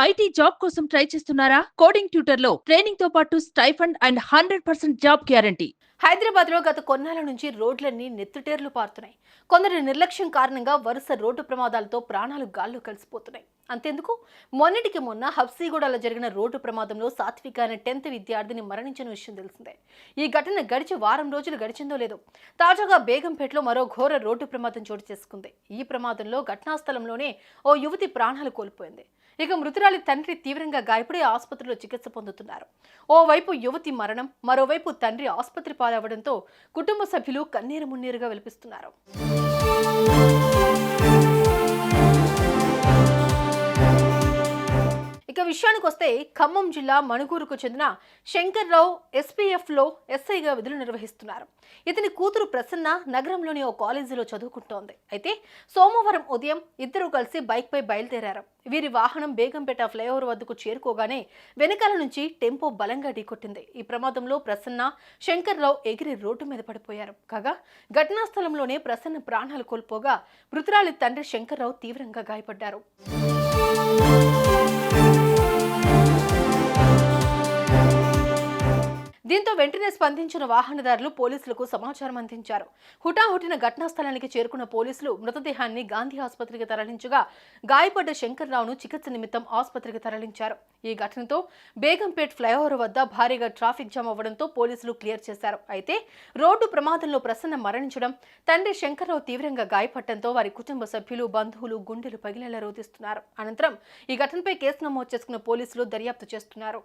IT job కోసం try చేస్తున్నారా? Coding ట్యూటర్లో ట్రైనింగ్తో పాటు stipend and hundred percent job guarantee. హైదరాబాద్లో గత కొన్నాళ్ళ నుంచి రోడ్లన్నీ నెత్తుటేర్లు పారుతున్నాయి. కొందరి నిర్లక్ష్యం కారణంగా వరుస రోడ్డు ప్రమాదాలతో ప్రాణాలు గాల్లో కలిసిపోతున్నాయి. అంతెందుకు? మొన్నటికి మొన్న హబ్సీగూడలో జరిగిన రోడ్డు ప్రమాదంలో సాత్విక అనే టెన్త్ విద్యార్థిని మరణించిన విషయం తెలిసిందే. ఈ ఘటన గడిచి వారం రోజులు గడిచిందో లేదో తాజాగా బేగంపేటలో మరో ఘోర రోడ్డు ప్రమాదం చోటు చేసుకుంది. ఈ ప్రమాదంలో ఘటనా స్థలంలోనే ఓ యువతి ప్రాణాలు కోల్పోయింది. ఇక మృతురాలి తండ్రి తీవ్రంగా గాయపడి ఆసుపత్రిలో చికిత్స పొందుతున్నారు. ఓవైపు యువతి మరణం మరోవైపు తండ్రి ఆసుపత్రి పాలవడంతో కుటుంబ సభ్యులు కన్నీరు మున్నీరుగా విలిపిస్తున్నారు. విషయానికి వస్తే ఖమ్మం జిల్లా మణుగూరుకు చెందిన శంకర్రావు ఎస్పీఎఫ్లో ఎస్ఐగా విధులు నిర్వహిస్తున్నారు. ఇతని కూతురు ప్రసన్న నగరంలోని ఓ కాలేజీలో చదువుకుంటోంది. అయితే సోమవారం ఉదయం ఇద్దరు కలిసి బైక్పై బయలుదేరారు. వీరి వాహనం బేగంపేట ఫ్లైఓవర్ వద్దకు చేరుకోగానే వెనకాల నుంచి టెంపో బలంగా ఢీకొట్టింది. ఈ ప్రమాదంలో ప్రసన్న శంకర్రావు ఎగిరి రోడ్డు మీద పడిపోయారు. కాగా ఘటనా స్థలంలోనే ప్రసన్న ప్రాణాలు కోల్పోగా మృతురాలి తండ్రి శంకర్రావు తీవ్రంగా గాయపడ్డారు. దీంతో వెంటనే స్పందించిన వాహనదారులు పోలీసులకు సమాచారం అందించారు. హుటాహుటిన ఘటనా స్థలానికి చేరుకున్న పోలీసులు మృతదేహాన్ని గాంధీ ఆసుపత్రికి తరలించగా గాయపడ్డ శంకర్రావును చికిత్స నిమిత్తం ఆసుపత్రికి తరలించారు. ఈ ఘటనతో బేగంపేట్ ఫ్లైఓవర్ వద్ద భారీగా ట్రాఫిక్ జామ్ అవ్వడంతో పోలీసులు క్లియర్ చేశారు. అయితే రోడ్డు ప్రమాదంలో ప్రసన్న మరణించడం తండ్రి శంకర్రావు తీవ్రంగా గాయపడటంతో వారి కుటుంబ సభ్యులు బంధువులు గుండెలు పగిలేలా రోధిస్తున్నారు. అనంతరం ఈ ఘటనపై కేసు నమోదు చేసుకున్న పోలీసులు దర్యాప్తు చేస్తున్నారు.